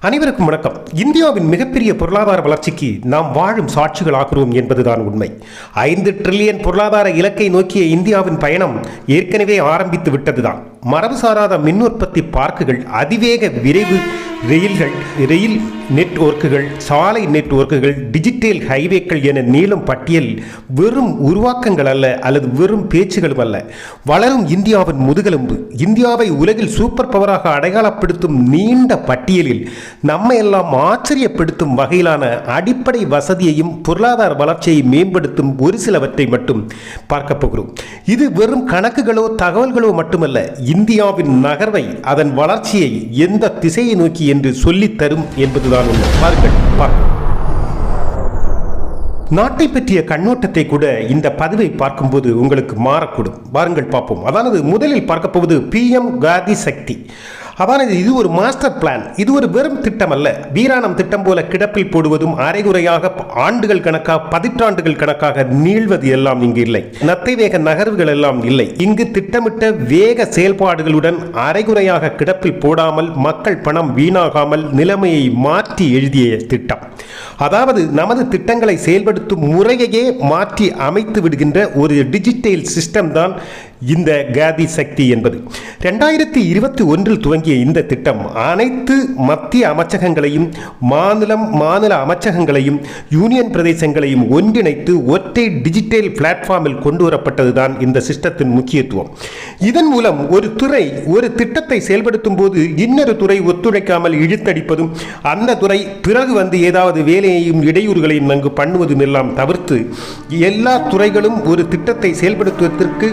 அனைவருக்கும் வணக்கம். இந்தியாவின் மிகப்பெரிய பொருளாதார வளர்ச்சிக்கு நாம் வாழும் சாட்சிகளாகிறோம் என்பதுதான் உண்மை. ஐந்து ட்ரில்லியன் பொருளாதார இலக்கை நோக்கிய இந்தியாவின் பயணம் ஏற்கனவே ஆரம்பித்து விட்டதுதான். மரபு சாராத மின் உற்பத்தி பார்க்குகள் அதிவேக விரைவு ரயில்கள் ரயில் நெட்வொர்க்குகள் சாலை நெட்வொர்க்குகள் டிஜிட்டல் ஹைவேக்கள் என நீளும் பட்டியல் வெறும் உருவாக்கங்கள் அல்ல அல்லது வெறும் பேச்சுகளும் அல்ல. வளரும் இந்தியாவின் முதுகெலும்பு. இந்தியாவை உலகில் சூப்பர் பவராக அடையாளப்படுத்தும் நீண்ட பட்டியலில் நம்மை எல்லாம் ஆச்சரியப்படுத்தும் வகையிலான அடிப்படை வசதியையும் பொருளாதார வளர்ச்சியை மேம்படுத்தும் ஒரு சிலவற்றை மட்டும் பார்க்க போகிறோம். இது வெறும் கணக்குகளோ தகவல்களோ மட்டுமல்ல இந்தியாவின் நகர்வை அதன் வளர்ச்சியை எந்த திசையை நோக்கி என்று சொல்லித் தரும் என்பதுதான் உண்மை. பாருங்கள் பார்ப்போம் நாட்டை பற்றிய கண்ணோட்டத்தை கூட இந்த பதிவை பார்க்கும்போது உங்களுக்கு மாறக்கூடும். வாருங்கள் பார்ப்போம். அதானது முதலில் பார்க்க போவது பிஎம் காதி சக்தி. அவ்வாறு இது ஒரு மாஸ்டர் பிளான் இது ஒரு வெறும் திட்டம் அல்ல வீராணம் திட்டம் போல கிடப்பில் போடுவதும் அரைகுறையாக ஆண்டுகள் கணக்காக பதிற்றாண்டுகள் கணக்காக நீள்வது எல்லாம் இங்கு இல்லை. நத்தை வேக நகர்வுகள் எல்லாம் இல்லை. இங்கு திட்டமிட்ட வேக செயல்பாடுகளுடன் அரைகுறையாக கிடப்பில் போடாமல் மக்கள் பணம் வீணாகாமல் நிலைமையை மாற்றி எழுதிய திட்டம். அதாவது நமது திட்டங்களை செயல்படுத்தும் முறையையே மாற்றி அமைத்து விடுகின்ற ஒரு டிஜிட்டல் சிஸ்டம் தான் இந்த காதி சக்தி என்பது. ரெண்டாயிரத்தி இருபத்தி ஒன்றில் துவங்கிய இந்த திட்டம் அனைத்து மத்திய அமைச்சகங்களையும் மாநிலம் மாநில அமைச்சகங்களையும் யூனியன் பிரதேசங்களையும் ஒன்றிணைத்து ஒற்றை டிஜிட்டல் பிளாட்ஃபார்மில் கொண்டு வரப்பட்டதுதான் இந்த சிஸ்டத்தின் முக்கியத்துவம். இதன் மூலம் ஒரு துறை ஒரு திட்டத்தை செயல்படுத்தும் போது இன்னொரு துறை ஒத்துழைக்காமல் இழுத்தடிப்பதும் அந்த துறை பிறகு வந்து ஏதாவது வேலையையும் இடையூறுகளையும் அங்கு பண்ணுவதும் எல்லாம் தவிர்த்து எல்லா துறைகளும் ஒரு திட்டத்தை செயல்படுத்துவதற்கு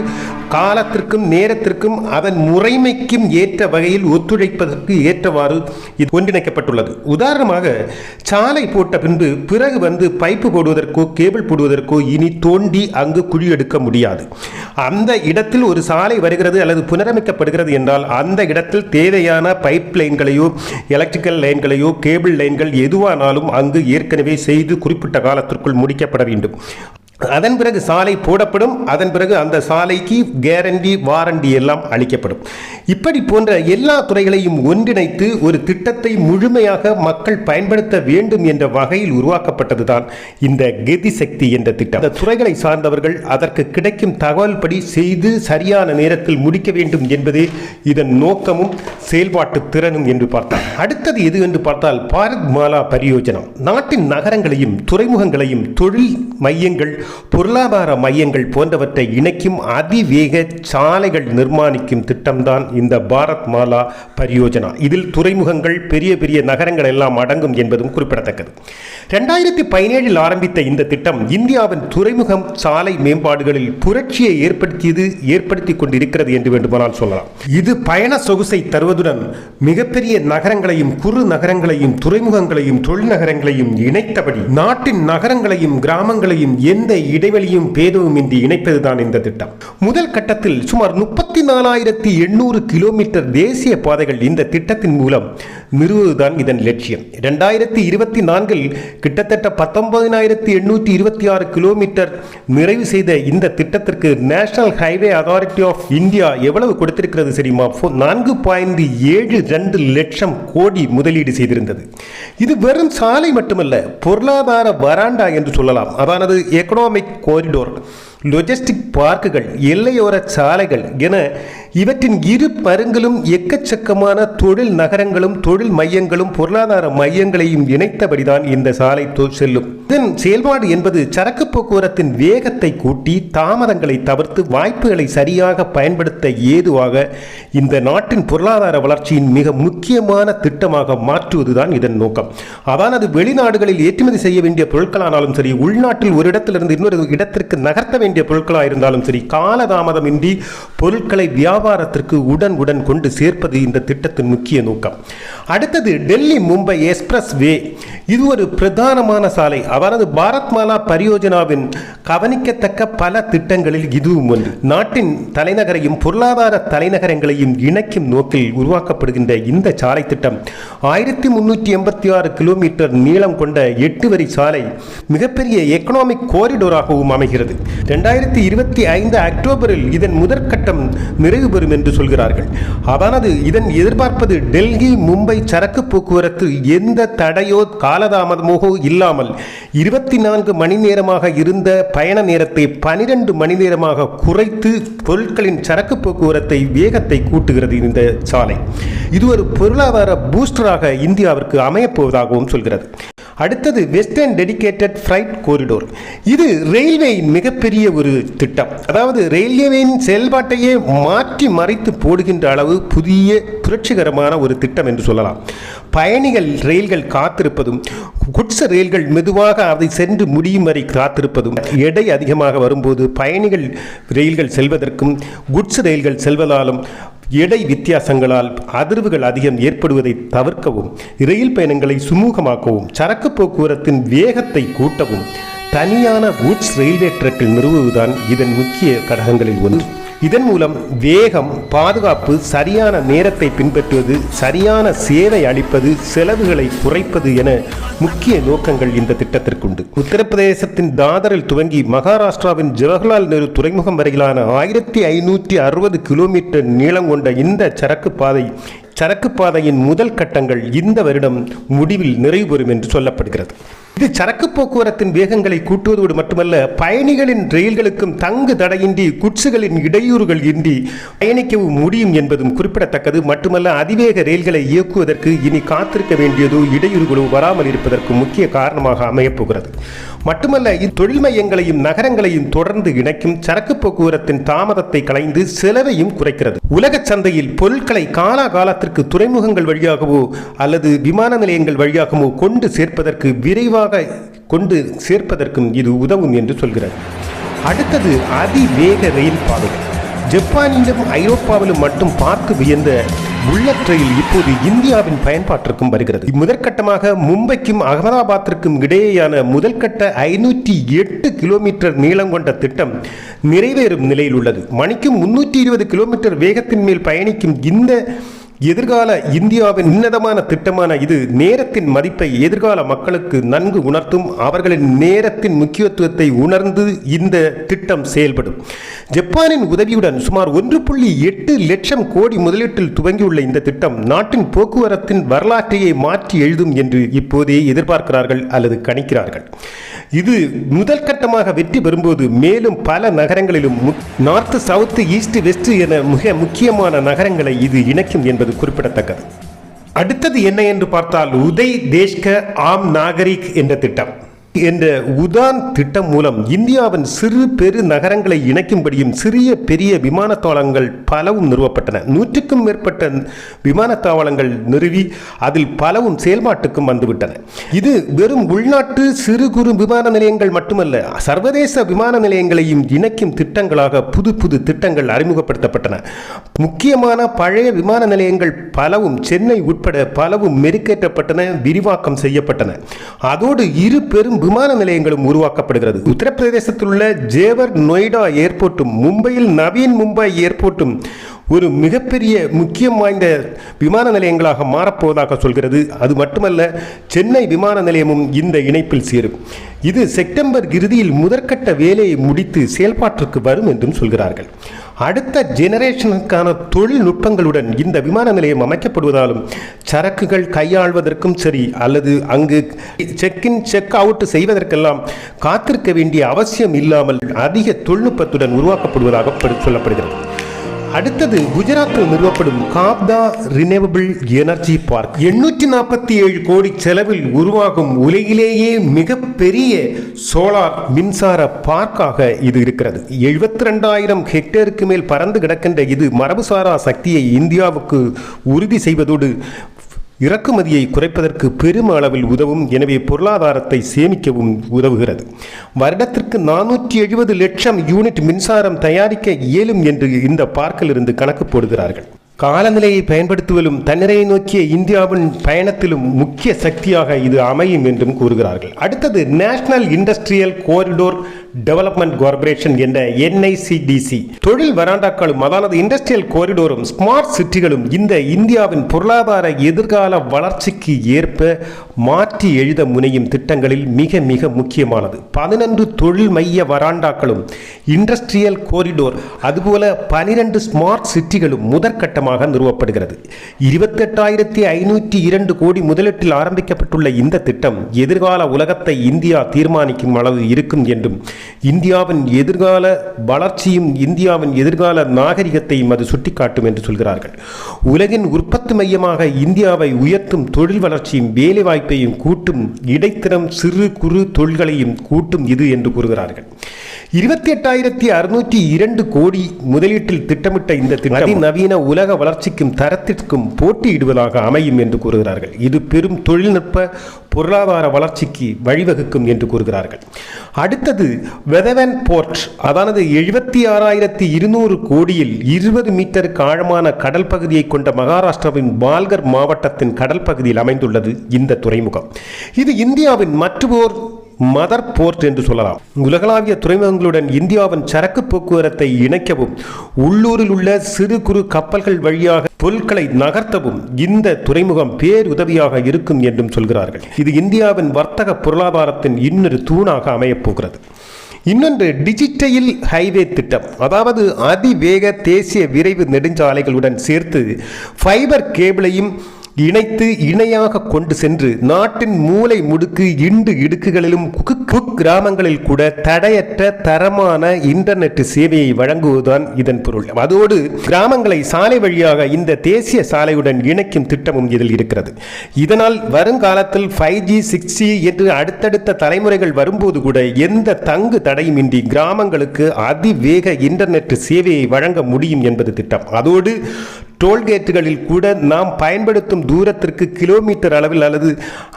காலத்திற்கும் நேரத்திற்கும் அதன் முறைமைக்கும் ஏற்ற வகையில் ஒத்துழைப்பதற்கு ஏற்றவாறு இது ஒன்றிணைக்கப்பட்டுள்ளது. உதாரணமாக சாலை போட்ட பின்பு பிறகு வந்து பைப்பு போடுவதற்கோ கேபிள் போடுவதற்கோ இனி தோண்டி அங்கு குழி எடுக்க முடியாது. அந்த இடத்தில் ஒரு சாலை வருகிறது அல்லது புனரமைக்கப்படுகிறது என்றால் அந்த இடத்தில் தேவையான பைப் லைன்களையோ எலக்ட்ரிக்கல் லைன்களையோ கேபிள் லைன்கள் எதுவானாலும் அங்கு ஏற்கனவே செய்து குறிப்பிட்ட காலத்திற்குள் முடிக்கப்பட வேண்டும். அதன் பிறகு சாலை போடப்படும் அதன் பிறகு அந்த சாலைக்கு கேரண்டி வாரண்டி எல்லாம் அளிக்கப்படும். இப்படி போன்ற எல்லா துறைகளையும் ஒன்றிணைத்து ஒரு திட்டத்தை முழுமையாக மக்கள் பயன்படுத்த வேண்டும் என்ற வகையில் உருவாக்கப்பட்டதுதான் இந்த கெதி சக்தி என்ற திட்டம். அந்த துறைகளை சார்ந்தவர்கள் அதற்கு கிடைக்கும் தகவல் படி செய்து சரியான நேரத்தில் முடிக்க வேண்டும் என்பதே இதன் நோக்கமும் செயல்பாட்டு திறனும் என்று பார்த்தால் அடுத்தது எது என்று பார்த்தால் பாரத் மாலா பரியோஜனம். நாட்டின் நகரங்களையும் துறைமுகங்களையும் தொழில் மையங்கள் பொருளாதார மையங்கள் போன்றவற்றை இணைக்கும் அதிவேக சாலைகள் நிர்மாணிக்கும் திட்டம்தான் இந்த பாரத் மாலா பரியோஜனா. இதில் துறைமுகங்கள் பெரிய பெரிய நகரங்கள் எல்லாம் அடங்கும் என்பதும் குறிப்பிடத்தக்கது. ரெண்டாயிரத்தி பதினேழில் ஆரம்பித்த இந்த திட்டம் இந்தியாவின் துறைமுகம் சாலை மேம்பாடுகளில் புரட்சியை ஏற்படுத்தியது ஏற்படுத்தி கொண்டிருக்கிறது என்று வேண்டுமானால் சொல்லலாம். இது பயண சொகுசை தருவதுடன் மிகப்பெரிய நகரங்களையும் குறு நகரங்களையும் துறைமுகங்களையும் தொழில் நகரங்களையும் இணைத்தபடி நாட்டின் நகரங்களையும் கிராமங்களையும் எந்த இடைவெளியும் பேதவுமின்றி இணைப்பதுதான் இந்த திட்டம். முதல் கட்டத்தில் சுமார் முப்பத்தி நாலாயிரத்தி எண்ணூறு கிலோமீட்டர் தேசிய பாதைகள் இந்த திட்டத்தின் மூலம் நிறுவுவதுதான் இதன் லட்சியம். ரெண்டாயிரத்தி இருபத்தி நான்கில் கிட்டத்தட்ட பத்தொன்பதினாயிரத்தி எண்ணூற்றி இருபத்தி ஆறு கிலோமீட்டர் நிறைவு செய்த இந்த திட்டத்திற்கு national highway authority of India எவ்வளவு கொடுத்திருக்கிறது தெரியுமா? நான்கு பாயிண்ட் ஏழு ரெண்டு லட்சம் கோடி முதலீடு செய்திருந்தது. இது வெறும் சாலை மட்டுமல்ல பொருளாதார வராண்டா என்று சொல்லலாம். அதானது எக்கனாமிக் கோரிடோர் லொஜிஸ்டிக் பார்க்குகள் எல்லையோர சாலைகள் என இவற்றின் இரு பருங்களும் எக்கச்சக்கமான தொழில் நகரங்களும் தொழில் மையங்களும் பொருளாதார மையங்களையும் இணைத்தபடிதான் இந்த சாலை செல்லும். இதன் செயல்பாடு என்பது சரக்கு போக்குவரத்தின் வேகத்தை கூட்டி தாமதங்களை தவிர்த்து வாய்ப்புகளை சரியாக பயன்படுத்த ஏதுவாக இந்த நாட்டின் பொருளாதார வளர்ச்சியின் மிக முக்கியமான திட்டமாக மாற்றுவதுதான் இதன் நோக்கம். அதானது வெளிநாடுகளில் ஏற்றுமதி செய்ய வேண்டிய பொருட்களானாலும் சரி உள்நாட்டில் ஒரு இடத்திலிருந்து இன்னொரு இடத்திற்கு நகர்த்த வேண்டிய பொருட்களாக இருந்தாலும் சரி காலதாமதமின்றி பொருட்களை வியாபாரத்திற்கு உடன் உடன் கொண்டு சேர்ப்பது இந்த திட்டத்தின் முக்கிய நோக்கம். அடுத்தது டெல்லி மும்பை எக்ஸ்பிரஸ் வே இது ஒரு பிரதானமான சாலை. அவரது பாரத் மாலா பரியோஜனாவின் கவனிக்கத்தக்க பல திட்டங்களில் இதுவும் ஒன்று. நாட்டின் தலைநகரையும் பொருளாதார தலைநகரங்களையும் இணைக்கும் நோக்கில் உருவாக்கப்படுகின்ற இந்த சாலை திட்டம் ஆயிரத்தி முன்னூற்றி எண்பத்தி ஆறு கிலோமீட்டர் நீளம் கொண்ட எட்டு வரி சாலை மிகப்பெரிய எக்கனாமிக் கோரிடோராகவும் அமைகிறது. ரெண்டாயிரத்தி இருபத்தி ஐந்து அக்டோபரில் இதன் முதற்கட்டம் நிறைவு நிறைவு பெறும் என்று சொல்கிறார்கள். அதானது இதன் எதிர்பார்ப்பது டெல்லி மும்பை சரக்கு போக்குவரத்து எந்த தடையோ காலதாமதமோ இல்லாமல் இருபத்தி நான்கு மணி நேரமாக இருந்த பயண நேரத்தை பனிரெண்டு மணி நேரமாக குறைத்து பொருட்களின் சரக்கு போக்குவரத்தை வேகத்தை கூட்டுகிறது இந்த சாலை. இது ஒரு பொருளாதார பூஸ்டராக இந்தியாவிற்கு அமையப்போவதாகவும் சொல்கிறது. அடுத்தது வெஸ்டர்ன் டெடிகேட்டட் ஃப்ரைட் கோரிடோர் இது ரயில்வேயின் மிகப்பெரிய ஒரு திட்டம். அதாவது ரயில்வேயின் செயல்பாட்டையே மாற்றி மறைத்து போடுகின்ற அளவு புதிய புரட்சிகரமான ஒரு திட்டம் என்று சொல்லலாம். பயணிகள் ரயில்கள் காத்திருப்பதும் குட்ஸ் ரயில்கள் மெதுவாக அதை சென்று முடியும் வரை காத்திருப்பதும் எடை அதிகமாக வரும்போது பயணிகள் ரயில்கள் செல்வதற்கும் குட்ஸ் ரயில்கள் செல்வதாலும் எடை வித்தியாசங்களால் அதிர்வுகள் அதிகம் ஏற்படுவதை தவிர்க்கவும் ரயில் பயணங்களை சுமூகமாக்கவும் சரக்கு போக்குவரத்தின் வேகத்தை கூட்டவும் தனியான வூட்ஸ் ரயில்வே ட்ரக்கில் நிறுவுவதுதான் இதன் முக்கிய கடகங்களில் ஒன்று. இதன் மூலம் வேகம் பாதுகாப்பு சரியான நேரத்தை பின்பற்றுவது சரியான சேவை அளிப்பது செலவுகளை குறைப்பது என முக்கிய நோக்கங்கள் இந்த திட்டத்திற்குண்டு. உத்தரப்பிரதேசத்தின் தாதரில் துவங்கி மகாராஷ்டிராவின் ஜவஹர்லால் நேரு துறைமுகம் வரையிலான ஆயிரத்தி ஐநூற்றி அறுபது கிலோமீட்டர் நீளம் கொண்ட இந்த சரக்கு பாதை சரக்கு பாதையின் முதல் கட்டங்கள் இந்த வருடம் முடிவில் நிறைவு பெறும் என்று சொல்லப்படுகிறது. இது சரக்கு போக்குவரத்தின் வேகங்களை கூட்டுவதோடு மட்டுமல்ல பயணிகளின் ரயில்களுக்கும் தங்கு தடையின்றி குட்சுகளின் இடையூறுகள் இன்றி பயணிக்கவும் முடியும் என்பதும் குறிப்பிடத்தக்கது. மட்டுமல்ல அதிவேக ரயில்களை இயக்குவதற்கு இனி காத்திருக்க வேண்டியதோ இடையூறுகளோ வராமல் இருப்பதற்கு முக்கிய காரணமாக அமையப்போகிறது மட்டுமல்ல இத்தொழில் மையங்களையும் நகரங்களையும் தொடர்ந்து இணைக்கும் சரக்கு போக்குவரத்தின் தாமதத்தை களைந்து செலவையும் குறைக்கிறது. உலக சந்தையில் பொருட்களை காலாகாலத்திற்கு துறைமுகங்கள் வழியாகவோ அல்லது விமான நிலையங்கள் வழியாகவோ கொண்டு சேர்ப்பதற்கு விரைவாக கொண்டு சேர்ப்பதற்கும் இது உதவும் என்று சொல்கிறார். அடுத்தது அதிவேக ரயில் பாதைகள் ஜப்பானிலும் ஐரோப்பாவிலும் மட்டும் பார்த்து வியந்த புல்லட் ரயில் இப்போது இந்தியாவின் பயன்பாட்டிற்கும் வருகிறது. முதற்கட்டமாக மும்பைக்கும் அகமதாபாத்திற்கும் இடையேயான முதற்கட்ட ஐநூற்றி எட்டு கிலோமீட்டர் நீளம் கொண்ட திட்டம் நிறைவேறும் நிலையில் உள்ளது. மணிக்கு முன்னூற்றி இருபது கிலோமீட்டர் வேகத்தின் மேல் பயணிக்கும் இந்த எதிர்கால இந்தியாவின் உன்னதமான திட்டமான இது நேரத்தின் மதிப்பை எதிர்கால மக்களுக்கு நன்கு உணர்த்தும் அவர்களின் நேரத்தின் முக்கியத்துவத்தை உணர்ந்து இந்த திட்டம் செயல்படும். ஜப்பானின் உதவியுடன் சுமார் ஒன்று புள்ளி எட்டு லட்சம் கோடி முதலீட்டில் துவங்கியுள்ள இந்த திட்டம் நாட்டின் போக்குவரத்தின் வரலாற்றையே மாற்றி எழுதும் என்று இப்போதே எதிர்பார்க்கிறார்கள் அல்லது கணிக்கிறார்கள். இது முதல் கட்டமாக வெற்றி பெறும்போது மேலும் பல நகரங்களிலும் நார்த் சவுத் ஈஸ்ட் வெஸ்ட் என மிக முக்கியமான நகரங்களை இது இணைக்கும் என்பது குறிப்பிடத்தக்கது. அடுத்தது என்ன என்று பார்த்தால் உதய் தேஷ்க ஆம் நாகரிக் என்ற திட்டம். என்ற உதான் திட்டம் மூலம் இந்தியாவின் சிறு பெரு நகரங்களை இணைக்கும்படியும் சிறிய பெரிய விமானத்தாவளங்கள் பலவும் நிறுவப்பட்டன. நூற்றுக்கும் மேற்பட்ட விமானத்தாவளங்கள் நிறுவி அதில் பலவும் செயல்பாட்டுக்கும் வந்துவிட்டன. இது வெறும் உள்நாட்டு சிறு குறு விமான நிலையங்கள் மட்டுமல்ல சர்வதேச விமான நிலையங்களையும் இணைக்கும் திட்டங்களாக புது புது திட்டங்கள் அறிமுகப்படுத்தப்பட்டன. முக்கியமான பழைய விமான நிலையங்கள் பலவும் சென்னை உட்பட பலவும் மெருக்கேற்றப்பட்டன விரிவாக்கம் செய்யப்பட்டன. அதோடு இரு பெரும் விமான நிலையங்களும் உருவாக்கப்படுகிறது. உத்தரப்பிரதேசத்தில் உள்ள ஜேவர் நொய்டா ஏர்போர்ட்டும் மும்பையில் நவீன் மும்பை ஏர்போர்ட்டும் ஒரு மிகப்பெரிய முக்கியம் வாய்ந்த விமான நிலையங்களாக மாறப்போவதாக சொல்கிறது. அது மட்டுமல்ல சென்னை விமான நிலையமும் இந்த இணைப்பில் சேரும். இது செப்டம்பர் இறுதியில் முதற்கட்ட வேலையை முடித்து செயல்பாட்டிற்கு வரும் என்றும் சொல்கிறார்கள். அடுத்த ஜெனரேஷனுக்கான தொழில்நுட்பங்களுடன் இந்த விமான நிலையம் அமைக்கப்படுவதாலும் சரக்குகள் கையாள்வதற்கும் சரி அல்லது அங்கு செக்-இன் செக் அவுட் செய்வதற்கெல்லாம் காத்திருக்க வேண்டிய அவசியம் இல்லாமல் அதிக தொழில்நுட்பத்துடன் உருவாக்கப்படுவதாக சொல்லப்படுகிறது. அடுத்தது குஜராத்தில் நிறுவப்படும் காப்தா ரினியூவபிள் எனர்ஜி பார்க் எண்ணூற்றி நாற்பத்தி ஏழு கோடி செலவில் உருவாகும் உலகிலேயே மிகப்பெரிய சோலார் மின்சார பார்க்காக இது இருக்கிறது. எழுபத்தி ரெண்டாயிரம் ஹெக்டேருக்கு மேல் பறந்து கிடக்கின்ற இது மரபுசாரா சக்தியை இந்தியாவுக்கு உறுதி செய்வதோடு இறக்குமதியை குறைப்பதற்கு பெரும் அளவில் உதவும் எனவே பொருளாதாரத்தை சேமிக்கவும் உதவுகிறது. வருடத்திற்கு நானூற்றி எழுபது லட்சம் யூனிட் மின்சாரம் தயாரிக்க இயலும் என்று இந்த பார்க்கிலிருந்து கணக்கு போடுகிறார்கள். காலநிலையை பயன்படுத்துவதிலும் தன்னிறையை நோக்கிய இந்தியாவின் பயணத்திலும் முக்கிய சக்தியாக இது அமையும் என்றும் கூறுகிறார்கள். அடுத்தது national industrial corridor development corporation என்ற என்ஐசிடிசி தொழில் வராண்டாக்களும் அதானது இண்டஸ்ட்ரியல் கோரிடோரும் ஸ்மார்ட் சிட்டிகளும் இந்த இந்தியாவின் பொருளாதார எதிர்கால வளர்ச்சிக்கு ஏற்ப மாற்றி எழுத முனையும் திட்டங்களில் மிக மிக முக்கியமானது. பதினொன்று தொழில் மைய வராண்டாக்களும் இண்டஸ்ட்ரியல் கோரிடோர் அதுபோல பனிரெண்டு ஸ்மார்ட் சிட்டிகளும் முதற்கட்டமாக நிறுவப்படுகிறது. இருபத்தெட்டாயிரத்தி ஐநூற்றி இரண்டு கோடி முதலீட்டில் ஆரம்பிக்கப்பட்டுள்ள இந்த திட்டம் எதிர்கால உலகத்தை இந்தியா தீர்மானிக்கும் அளவு இருக்கும் என்றும் இந்தியாவின் எதிர்கால வளர்ச்சியும் இந்தியாவின் எதிர்கால நாகரிகத்தையும் அது சுட்டிக்காட்டும் என்று சொல்கிறார்கள். உலகின் உற்பத்தி மையமாக இந்தியாவை உயர்த்தும் தொழில் வளர்ச்சியும் வேலைவாய்ப்பையும் கூட்டும் இடைத்திறம் சிறு குறு தொழில்களையும் கூட்டும் இது என்று கூறுகிறார்கள். இருபத்தி எட்டாயிரத்தி அறுநூற்றி இரண்டு கோடி முதலீட்டில் திட்டமிட்ட இந்த திட்டம் நவீன உலக வளர்ச்சிக்கும் தரத்திற்கும் போட்டியிடுவதாக அமையும் என்று கூறுகிறார்கள். இது பெரும் தொழில்நுட்ப பொருளாதார வளர்ச்சிக்கு வழிவகுக்கும் என்று கூறுகிறார்கள். அடுத்தது வெதவன் போர்ட் அதானது எழுபத்தி ஆறாயிரத்தி இருநூறு கோடியில் இருபது மீட்டருக்கு ஆழமான கடல் பகுதியை கொண்ட மகாராஷ்டிராவின் பால்கர் மாவட்டத்தின் கடல் பகுதியில் அமைந்துள்ளது இந்த துறைமுகம். இது இந்தியாவின் மற்றொரு மதர் போர்ட் என்று சொல்லலாம். உலகளாவிய துறைமுகங்களுடன் இந்தியாவின் சரக்கு போக்குவரத்தை இணைக்கவும் உள்ளூரில் உள்ள சிறு குறு கப்பல்கள் வழியாக பொருட்களை நகர்த்தவும் இந்த துறைமுகம் பேருதவியாக இருக்கும் என்றும் சொல்கிறார்கள். இது இந்தியாவின் வர்த்தக பொருளாதாரத்தின் இன்னொரு தூணாக அமையப்போகிறது இன்னொன்று டிஜிட்டல் ஹைவே திட்டம். அதாவது அதிவேக தேசிய விரைவு நெடுஞ்சாலைகளுடன் சேர்த்து ஃபைபர் கேபிளையும் இணைத்து இணையாக கொண்டு சென்று நாட்டின் மூலை முடுக்கு இண்டு இடுக்குகளிலும் குக் குக் கிராமங்களில் கூட தடையற்ற தரமான இன்டர்நெட் சேவையை வழங்குவதுதான் இதன் பொருள். அதோடு கிராமங்களை சாலை வழியாக இந்த தேசிய சாலையுடன் இணைக்கும் திட்டமும் இதில் இருக்கிறது. இதனால் வருங்காலத்தில் ஃபைவ் ஜி சிக்ஸ் ஜி என்று அடுத்தடுத்த தலைமுறைகள் வரும்போது கூட எந்த தங்கு தடையுமின்றி கிராமங்களுக்கு அதிவேக இன்டர்நெட் சேவையை வழங்க முடியும் என்பது திட்டம். அதோடு டோல்கேட்டுகளில் கூட நாம் பயன்படுத்தும் தூரத்திற்கு கிலோமீட்டர் அளவில் அல்லது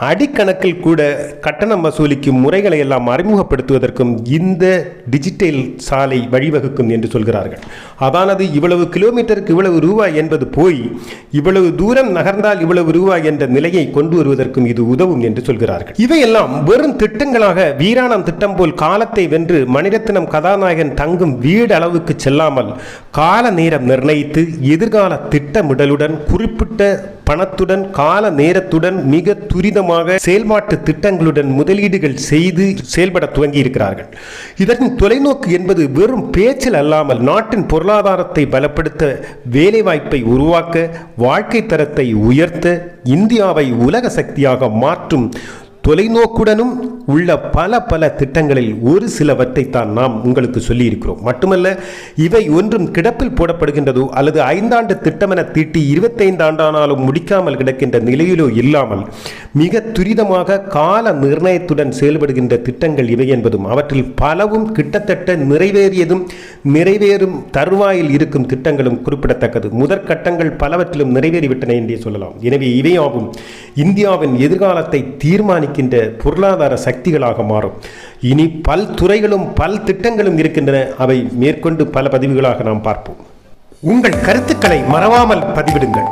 அடிக்கணக்கில் கூட கட்டணம் வசூலிக்கும் முறைகளை எல்லாம் அறிமுகப்படுத்துவதற்கும் இந்த டிஜிட்டல் சாலை வழிவகுக்கும் என்று சொல்கிறார்கள். அதானது இவ்வளவு கிலோமீட்டருக்கு இவ்வளவு ரூபாய் என்பது போய் இவ்வளவு தூரம் நகர்ந்தால் இவ்வளவு ரூபாய் என்ற நிலையை கொண்டு வருவதற்கும் இது உதவும் என்று சொல்கிறார்கள். இவையெல்லாம் வெறும் திட்டங்களாக வீராணம் திட்டம் போல் காலத்தை வென்று மணிரத்னம் கதாநாயகன் தங்கும் வீடு அளவுக்கு செல்லாமல் கால நேரம் நிர்ணயித்து எதிர்கால திட்டமிடலுடன் குறிப்பிட்ட பணத்துடன் கால நேரத்துடன் மிக துரிதமாக செயல்பாட்டு திட்டங்களுடன் முதலீடுகள் செய்து செயல்பட துவங்கி இருக்கிறார்கள் இதன் தொலைநோக்கு என்பது வெறும் பேச்சில் அல்லாமல் நாட்டின் பொருளாதாரத்தை பலப்படுத்த வேலைவாய்ப்பை உருவாக்க வாழ்க்கை தரத்தை உயர்த்த இந்தியாவை உலக சக்தியாக மாற்றும் தொலைநோக்குடனும் உள்ள பல பல திட்டங்களில் ஒரு சிலவற்றை தான் நாம் உங்களுக்கு சொல்லியிருக்கிறோம். மட்டுமல்ல இவை ஒன்றும் கிடப்பில் போடப்படுகின்றதோ அல்லது ஐந்தாண்டு திட்டமென தீட்டி இருபத்தைந்து ஆண்டானாலும் முடிக்காமல் கிடக்கின்ற நிலையிலோ இல்லாமல் மிக துரிதமாக கால நிர்ணயத்துடன் செயல்படுகின்ற திட்டங்கள் இவை என்பதும் அவற்றில் பலவும் கிட்டத்தட்ட நிறைவேறியதும் நிறைவேறும் தருவாயில் இருக்கும் திட்டங்களும் குறிப்பிடத்தக்கது. முதற்கட்டங்கள் பலவற்றிலும் நிறைவேறிவிட்டன என்றே சொல்லலாம். எனவே இவையாகும் இந்தியாவின் எதிர்காலத்தை தீர்மானிக்கின்ற பொருளாதார சக்திகளாக மாறும். இனி பல் துறைகளும் பல் திட்டங்களும் இருக்கின்றன. அவை மேற்கொண்டு பல பதிவுகளாக நாம் பார்ப்போம். உங்கள் கருத்துக்களை மறவாமல் பதிவிடுங்கள்.